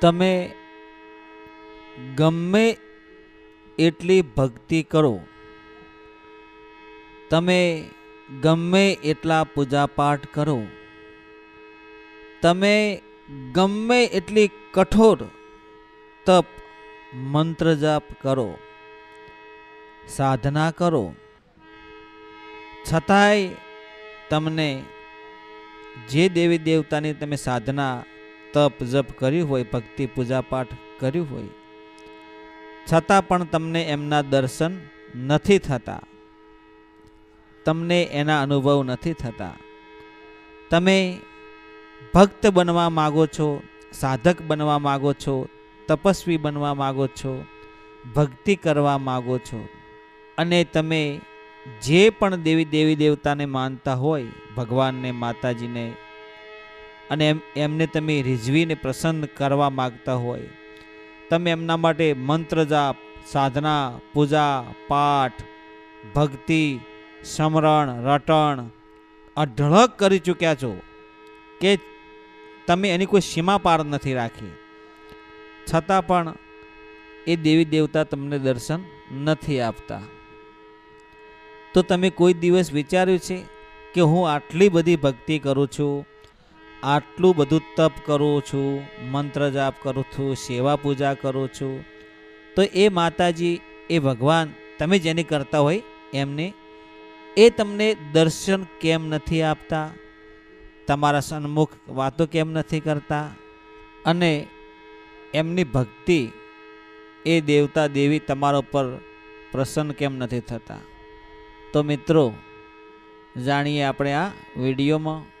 તમે ગમે એટલી ભક્તિ કરો. તમે ગમે એટલા પૂજાપાઠ કરો. તમે ગમે એટલી કઠોર તપ મંત્ર જાપ કરો. સાધના કરો. છતાંય તમને જે દેવી દેવતાની તમે સાધના તપ જપ કર્યું હોય, ભક્તિ પૂજાપાઠ કર્યું હોય, છતાં પણ તમને એમના દર્શન નથી થતા. તમને એના અનુભવ નથી થતા. તમે ભક્ત બનવા માગો છો, સાધક બનવા માગો છો, તપસ્વી બનવા માગો છો, ભક્તિ કરવા માગો છો, અને તમે જે પણ દેવી દેવી દેવતાને માનતા હોય, ભગવાનને, માતાજીને અને એમ, એમને તમે રીઝવીને પ્રસન્ન કરવા માગતા હોય. તમે એમના માટે મંત્ર જાપ, સાધના, પૂજા, પાઠ, ભક્તિ, સમરણ, રટણ અઢળક કરી ચૂક્યા છો કે તમે એની કોઈ સીમા પાર નથી રાખી. છતાં પણ એ દેવી દેવતા તમને દર્શન નથી આપતા. તો તમે કોઈ દિવસ વિચાર્યું છે કે હું આટલી બધી ભક્તિ કરું છું? આટલું બધું તપ કરું છું, મંત્ર જાપ કરું છું, સેવા પૂજા કરું છું. તો એ માતાજી, એ ભગવાન તમે જેને કરતા હોય એમને એ તમને દર્શન કેમ નથી આપતા? તમારા સન્મુખ વાતો કેમ નથી કરતા? અને એમની ભક્તિ એ દેવતા દેવી તમારા ઉપર પ્રસન્ન કેમ નથી થતા? તો મિત્રો, જાણીએ આપણે આ વિડીયોમાં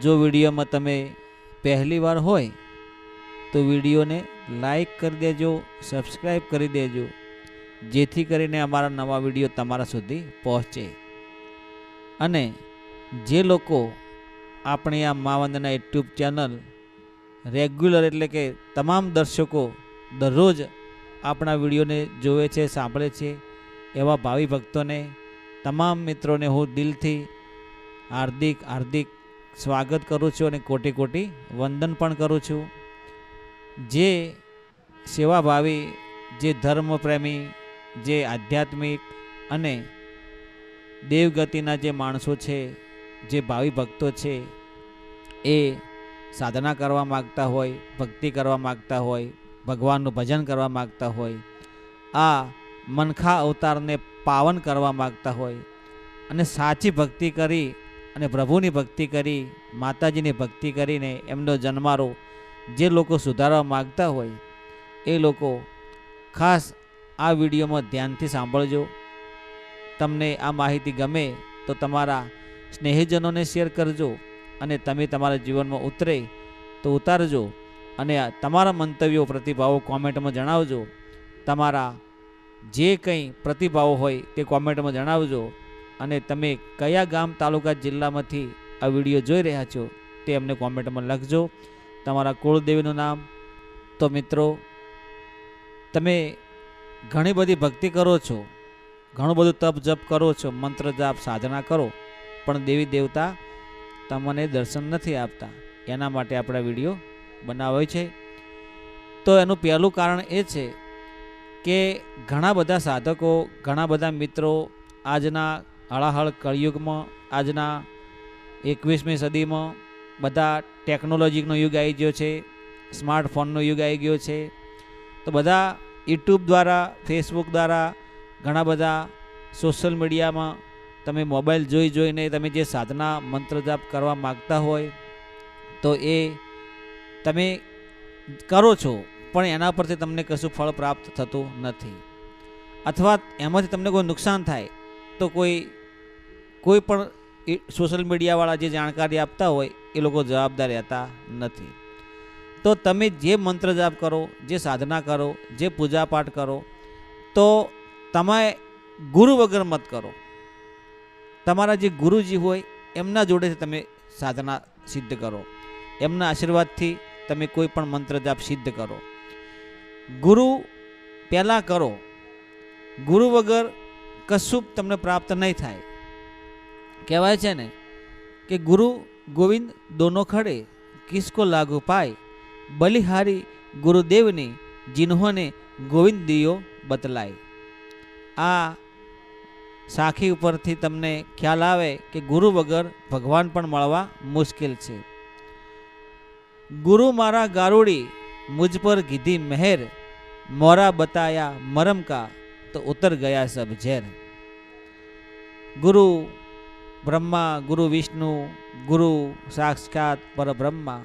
જો વિડીયોમાં તમે પહેલી વાર હોય, તો વિડીયોને લાઈક કરી દેજો, સબસ્ક્રાઈબ કરી દેજો, જેથી કરીને અમારા નવા વીડિયો તમારા સુધી પહોંચે. અને જે લોકો આપણી આ માવંદના યુટ્યુબ ચેનલ રેગ્યુલર એટલે કે તમામ દર્શકો દરરોજ આપણા વિડીયોને જોવે છે, સાંભળે છે, એવા ભાવિ ભક્તોને, તમામ મિત્રોને હું દિલથી હાર્દિક હાર્દિક સ્વાગત કરું છું અને કોટી કોટી વંદન પણ કરું છું. જે સેવાભાવી, જે ધર્મપ્રેમી, જે આધ્યાત્મિક અને દેવગતિના જે માણસો છે, જે ભાવિ ભક્તો છે, એ સાધના કરવા માગતા હોય, ભક્તિ કરવા માગતા હોય, ભગવાનનું ભજન કરવા માગતા હોય, આ મનખા અવતારને પાવન કરવા માગતા હોય અને સાચી ભક્તિ કરી અને પ્રભુની ભક્તિ કરી, માતાજીની ભક્તિ કરીને એમનો જન્મારો જે લોકો સુધારવા માગતા હોય, એ લોકો ખાસ આ વિડીયોમાં ધ્યાનથી સાંભળજો. તમને આ માહિતી ગમે તો તમારા સ્નેહીજનોને શેર કરજો અને તમે તમારા જીવનમાં ઉતરે તો ઉતારજો અને તમારા મંતવ્યો, પ્રતિભાવો કોમેન્ટમાં જણાવજો. તમારા જે કંઈ પ્રતિભાવો હોય તે કોમેન્ટમાં જણાવજો. અને તમે કયા ગામ, તાલુકા, જિલ્લામાંથી આ વીડિયો જોઈ રહ્યા છો તે અમને કોમેન્ટમાં લખજો. તમારા કુળદેવીનું નામ તો મિત્રો, તમે ઘણી બધી ભક્તિ કરો છો, ઘણું બધું તપ જપ કરો છો, મંત્ર જાપ, સાધના કરો, પણ દેવી દેવતા તમને દર્શન નથી આપતા. એના માટે આપણે વીડિયો બનાવ્યો છે. તો એનું પહેલું કારણ એ છે કે ઘણા બધા સાધકો, ઘણા બધા મિત્રો આજના હળાહળ કળિયુગમાં આજના એકવીસમી સદીમાં બધા ટેકનોલોજીનો યુગ આવી ગયો છે, સ્માર્ટફોનનો યુગ આવી ગયો છે. તો બધા યુટ્યુબ દ્વારા, ફેસબુક દ્વારા ઘણા બધા સોશિયલ મીડિયામાં તમે મોબાઈલ જોઈ જોઈને તમે જે સાધના મંત્ર જાપ કરવા માગતા હોય, તો એ તમે કરો છો, પણ એના પરથી તમને કશું ફળ પ્રાપ્ત થતું નથી. અથવા એમાંથી તમને કોઈ નુકસાન થાય, તો કોઈ કોઈ પણ સોશિયલ મીડિયાવાળા જે જાણકારી આપતા હોય, એ લોકો જવાબદાર રહેતા નથી. તો તમે જે મંત્ર જાપ કરો, જે સાધના કરો, જે પૂજાપાઠ કરો, તો તમે ગુરુ વગર મત કરો. તમારા જે ગુરુજી હોય, એમના જોડેથી તમે સાધના સિદ્ધ કરો. એમના આશીર્વાદથી તમે કોઈ પણ મંત્ર જાપ સિદ્ધ કરો. ગુરુ પહેલાં કરો. ગુરુ વગર કશું તમને પ્રાપ્ત નહીં થાય. કહેવાય છે ને કે ગુરુ ગોવિંદ દોનો ખડે કિસકો લાગુ પાય. બલિહારી ગુરુદેવની જિન્હોને ગોવિંદ દિયો બતલાય. આ સાખી ઉપરથી તમને ખ્યાલ આવે કે ગુરુ વગર ભગવાન પણ મળવા મુશ્કેલ છે. ગુરુ મારા ગારુડી, મુજ પર ગીધી મહેર, મોરા બતાયા મરમકા તો ઉતર ગયા સબ ઝેર. ગુરુ બ્રહ્મા, ગુરુ વિષ્ણુ, ગુરુ સાક્ષાત પરબ્રહ્મા.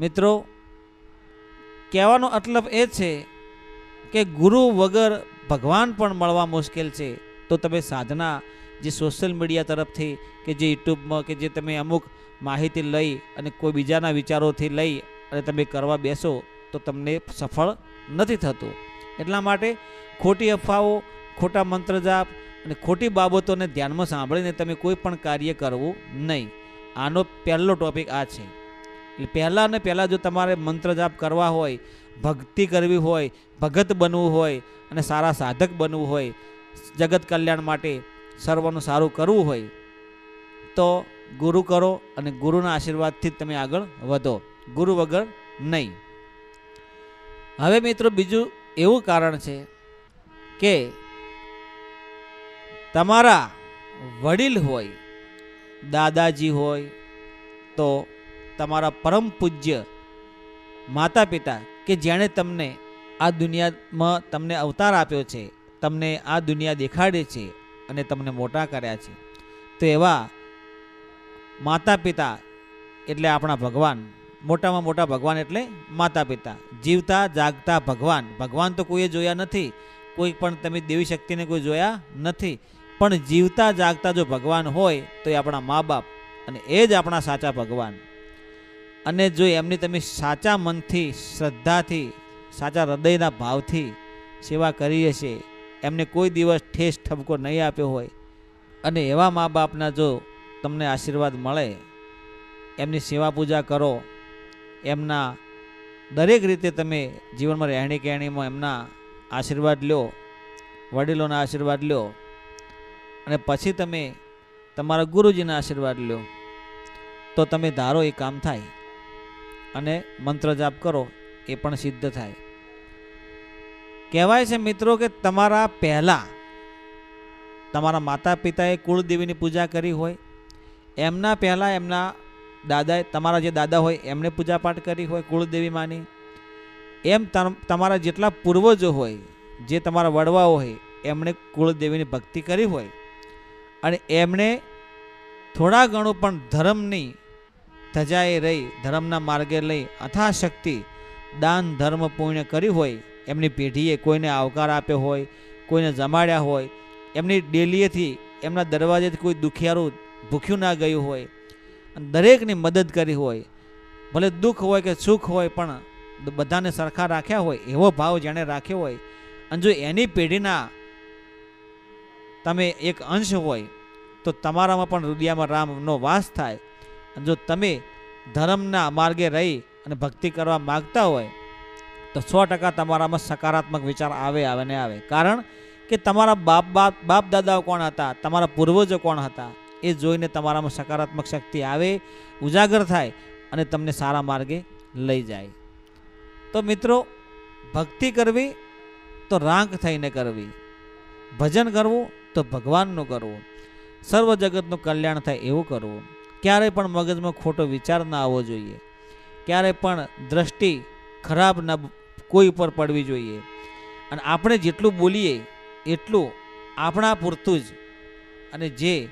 મિત્રો, કહેવાનો મતલબ એ છે કે ગુરુ વગર ભગવાન પણ મળવા મુશ્કેલ છે. તો તમે સાધના જે સોશિયલ મીડિયા તરફથી કે જે યુટ્યુબમાં કે જે તમે અમુક માહિતી લઈ અને કોઈ બીજાના વિચારોથી લઈ અને તમે કરવા બેસો, તો તમને સફળ નથી થતું. એટલા માટે ખોટી અફવાઓ, ખોટા મંત્ર જાપ અને ખોટી બાબતોને ધ્યાનમાં સાંભળીને તમે કોઈ પણ કાર્ય કરવું નહીં. આનો પહેલો ટોપિક આ છે. એટલે પહેલાં ને પહેલાં જો તમારે મંત્ર જાપ કરવા હોય, ભક્તિ કરવી હોય, ભગત બનવું હોય અને સારા સાધક બનવું હોય, જગત કલ્યાણ માટે સર્વનું સારું કરવું હોય, તો ગુરુ કરો અને ગુરુના આશીર્વાદથી તમે આગળ વધો. ગુરુ વગર નહીં. હવે મિત્રો બીજું એવું કારણ છે કે તમારા વડીલ હોય, દાદાજી હોય, તો તમારા પરમ પૂજ્ય માતા પિતા કે જેણે તમને આ દુનિયામાં તમને અવતાર આપ્યો છે, તમને આ દુનિયા દેખાડે છે અને તમને મોટા કર્યા છે, તો એવા માતા પિતા એટલે આપણા ભગવાન. મોટામાં મોટા ભગવાન એટલે માતા પિતા જીવતા, જાગતા ભગવાન. ભગવાન તો કોઈએ જોયા નથી. કોઈ પણ તમે દેવી શક્તિને કોઈ જોયા નથી. પણ જીવતા જાગતા જો ભગવાન હોય, તો એ આપણા મા બાપ અને એ જ આપણા સાચા ભગવાન. અને જો એમની તમે સાચા મનથી, શ્રદ્ધાથી, સાચા હૃદયના ભાવથી સેવા કરી હશે, એમને કોઈ દિવસ ઠેસ ઠપકો નહીં આપ્યો હોય, અને એવા મા બાપના જો તમને આશીર્વાદ મળે, એમની સેવા પૂજા કરો, એમના દરેક રીતે તમે જીવનમાં રહેણી કહેણીમાં એમના આશીર્વાદ લ્યો, વડીલોના આશીર્વાદ લ્યો અને પછી તમે તમારા ગુરુજીના આશીર્વાદ લો, તો તમે ધારો એ કામ થાય અને મંત્ર જાપ કરો, એ પણ સિદ્ધ થાય. કહેવાય છે મિત્રો કે તમારા પહેલાં તમારા માતા પિતાએ કુળદેવીની પૂજા કરી હોય, એમના પહેલાં એમના દાદાએ, તમારા જે દાદા હોય એમણે પૂજાપાઠ કરી હોય કુળદેવી માની. એમ તમ- તમારા જેટલા પૂર્વજો હોય, જે તમારા વડવાઓ હોય, એમણે કુળદેવીની ભક્તિ કરી હોય અને એમણે થોડા ઘણું પણ ધર્મની ધજાએ રહી, ધર્મના માર્ગે લઈ અથાશક્તિ, દાન, ધર્મ પુણ્ય કર્યું હોય, એમની પેઢીએ કોઈને આવકાર આપ્યો હોય, કોઈને જમાડ્યા હોય, એમની ડેલીએથી એમના દરવાજેથી કોઈ દુખિયારું ભૂખ્યું ના ગયું હોય, અને દરેકની મદદ કરી હોય, ભલે દુઃખ હોય કે સુખ હોય, પણ બધાને સરખા રાખ્યા હોય, એવો ભાવ જેણે રાખ્યો હોય. અને જો એની પેઢીના તમે એક અંશ હોય, તો તમારામાં પણ હૃદયમાં રામનો વાસ થાય. અને જો તમે ધર્મના માર્ગે રહી અને ભક્તિ કરવા માગતા હોય, તો સો ટકા તમારામાં સકારાત્મક વિચાર આવે આવે ને આવે. કારણ કે તમારા બાપ બાપ બાપ દાદાઓ કોણ હતા? તમારા પૂર્વજો કોણ હતા? એ જોઈને તમારામાં સકારાત્મક શક્તિ આવે, ઉજાગર થાય અને તમને સારા માર્ગે લઈ જાય. તો મિત્રો, ભક્તિ કરવી તો રાંક થઈને કરવી. ભજન કરવું તો ભગવાનનું કરવું. સર્વ જગતનું કલ્યાણ થાય એવું કરવું. ક્યારેય પણ મગજમાં ખોટો વિચાર ના આવવો જોઈએ. ક્યારેય પણ દ્રષ્ટિ ખરાબ ન કોઈ પર પડવી જોઈએ. અને આપણે જેટલું બોલીએ એટલું આપણા પૂરતું જ. અને જે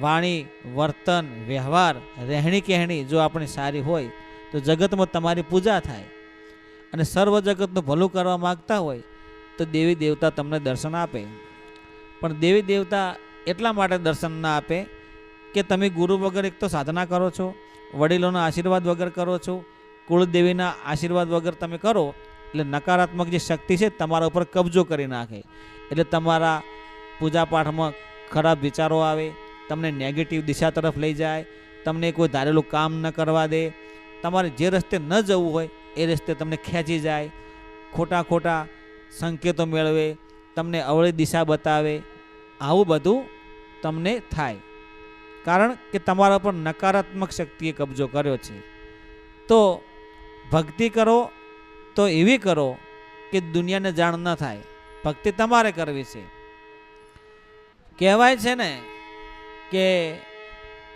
વાણી, વર્તન, વ્યવહાર, રહેણી કહેણી જો આપણી સારી હોય, તો જગતમાં તમારી પૂજા થાય. અને સર્વ જગતનું ભલું કરવા માગતા હોય, તો દેવી દેવતા તમને દર્શન આપે. પણ દેવી દેવતા એટલા માટે દર્શન ના આપે કે તમે ગુરુ વગર એક તો સાધના કરો છો, વડીલોના આશીર્વાદ વગર કરો છો, કુળદેવીના આશીર્વાદ વગર તમે કરો, એટલે નકારાત્મક જે શક્તિ છે તમારા ઉપર કબજો કરી નાખે. એટલે તમારા પૂજાપાઠમાં ખરાબ વિચારો આવે, તમને નેગેટિવ દિશા તરફ લઈ જાય, તમને કોઈ ધારેલું કામ ન કરવા દે, તમારે જે રસ્તે ન જવું હોય એ રસ્તે તમને ખેંચી જાય, ખોટા ખોટા સંકેતો મેળવે તમને અવળી દિશા બતાવે, આવું બધું તમને થાય. કારણ કે તમારા પર નકારાત્મક શક્તિએ કબજો કર્યો છે. તો ભક્તિ કરો, તો એવી કરો કે દુનિયાને જાણ ન થાય. ભક્તિ તમારે કરવી છે. કહેવાય છે ને કે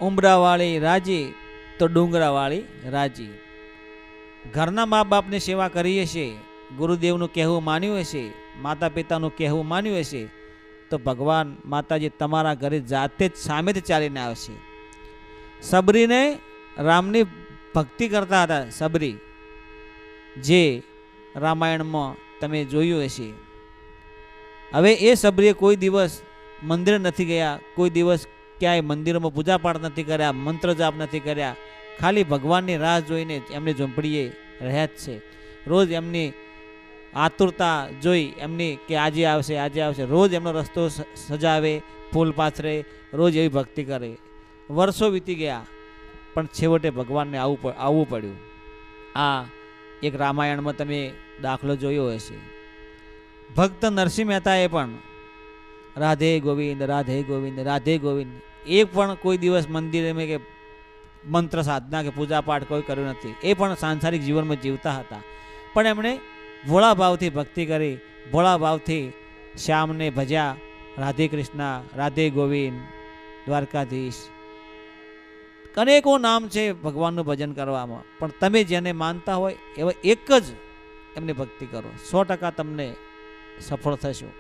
ઉમરાવાળી રાજી તો ડુંગરાવાળી રાજી. ઘરના મા બાપની સેવા કરીએ છીએ, ગુરુદેવનું કહેવું માન્યું હશે માતા પિતાનું કહેવું માન્યું હશે તો ભગવાન માતાજી તમારા ઘરે જાતે જ સામેથી ચાલીને આવશે સબરીને રામની ભક્તિ કરતા હતા સબરી, જે રામાયણમાં તમે જોયું હશે. હવે એ સબરીએ કોઈ દિવસ મંદિર નથી ગયા, કોઈ દિવસ ક્યાંય મંદિરમાં પૂજાપાઠ નથી કર્યા, મંત્ર જાપ નથી કર્યા, ખાલી ભગવાનની રાહ જોઈને જ એમની ઝૂંપડીએ રહ્યા જ છે. રોજ એમની આતુરતા જોઈ એમની કે આજે આવશે આજે આવશે. રોજ એમનો રસ્તો સજાવે, ફૂલ પાથરે, રોજ એવી ભક્તિ કરે. વર્ષો વીતી ગયા, પણ છેવટે ભગવાનને આવવું આવવું પડ્યું. આ એક રામાયણમાં તમે દાખલો જોયો હશે. ભક્ત નરસિંહ મહેતાએ પણ રાધે ગોવિંદ રાધે ગોવિંદ રાધે ગોવિંદ. એક પણ કોઈ દિવસ મંદિરે મેં કે મંત્ર સાધના કે પૂજા પાઠ કોઈ કર્યું નથી. એ પણ સાંસારિક જીવનમાં જીવતા હતા. પણ એમણે ભોળા ભાવથી ભક્તિ કરી ભોળા ભાવથી શ્યામને ભજ્યા. રાધે કૃષ્ણ, રાધે ગોવિંદ, દ્વારકાધીશ. અનેકો નામ છે ભગવાનનું ભજન કરવામાં, પણ તમે જેને માનતા હોય, એવા એક જ એમની ભક્તિ કરો. સો ટકા તમને સફળ થશો.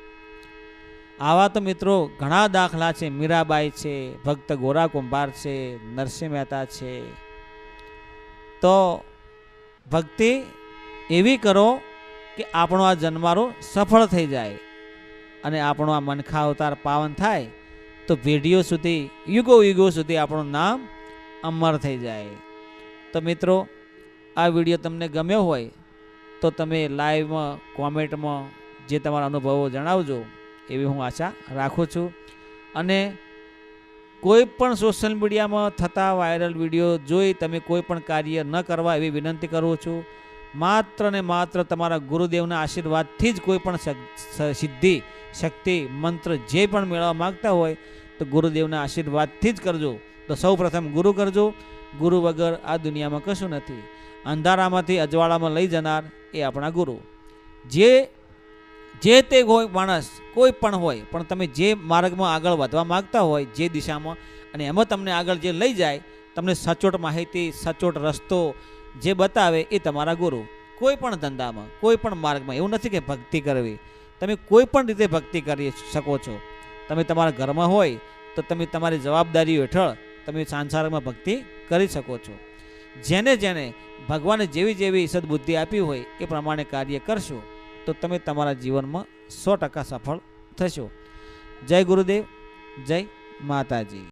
આવા તો મિત્રો ઘણા દાખલા છે. મીરાબાઈ છે, ભક્ત ગોરા કુંભાર છે, નરસિંહ મહેતા છે. તો ભક્તિ એવી કરો કે આપણો આ જન્મારો સફળ થઈ જાય અને આપણો આ મનખા અવતાર પાવન થાય, તો પેઢીઓ સુધી, યુગો યુગો સુધી આપણું નામ અમર થઈ જાય. તો મિત્રો, આ વીડિયો તમને ગમ્યો હોય, તો તમે લાઈવમાં, કોમેન્ટમાં જે તમારા અનુભવો જણાવજો, એવી હું આશા રાખું છું. અને કોઈ પણ સોશિયલ મીડિયામાં થતા વાયરલ વીડિયો જોઈ તમે કોઈ પણ કાર્ય ન કરવા એવી વિનંતી કરું છું માત્ર ને માત્ર તમારા ગુરુદેવના આશીર્વાદથી જ કોઈ પણ સિદ્ધિ, શક્તિ, મંત્ર જે પણ મેળવવા માગતા હોય, તો ગુરુદેવના આશીર્વાદથી જ કરજો. તો સૌ પ્રથમ ગુરુ કરજો. ગુરુ વગર આ દુનિયામાં કશું નથી. અંધારામાંથી અજવાળામાં લઈ જનાર એ આપણા ગુરુ. જે જે તે હોય માણસ, કોઈ પણ હોય, પણ તમે જે માર્ગમાં આગળ વધવા માગતા હોય, જે દિશામાં, અને એમાં તમને આગળ જે લઈ જાય, તમને સચોટ માહિતી, સચોટ રસ્તો જે બતાવે એ તમારા ગુરુ. કોઈ પણ ધંધામાં, કોઈ પણ માર્ગમાં, એવું નથી કે ભક્તિ કરવી. તમે કોઈ પણ રીતે ભક્તિ કરી શકો છો. તમે તમારા ઘરમાં હોય, તો તમે તમારી જવાબદારીઓ હેઠળ તમે સંસારમાં ભક્તિ કરી શકો છો. જેને જેને ભગવાને જેવી જેવી સદબુદ્ધિ આપી હોય, એ પ્રમાણે કાર્ય કરશો, તો તમે તમારા જીવનમાં સો ટકા સફળ થશો. જય ગુરુદેવ, જય માતાજી.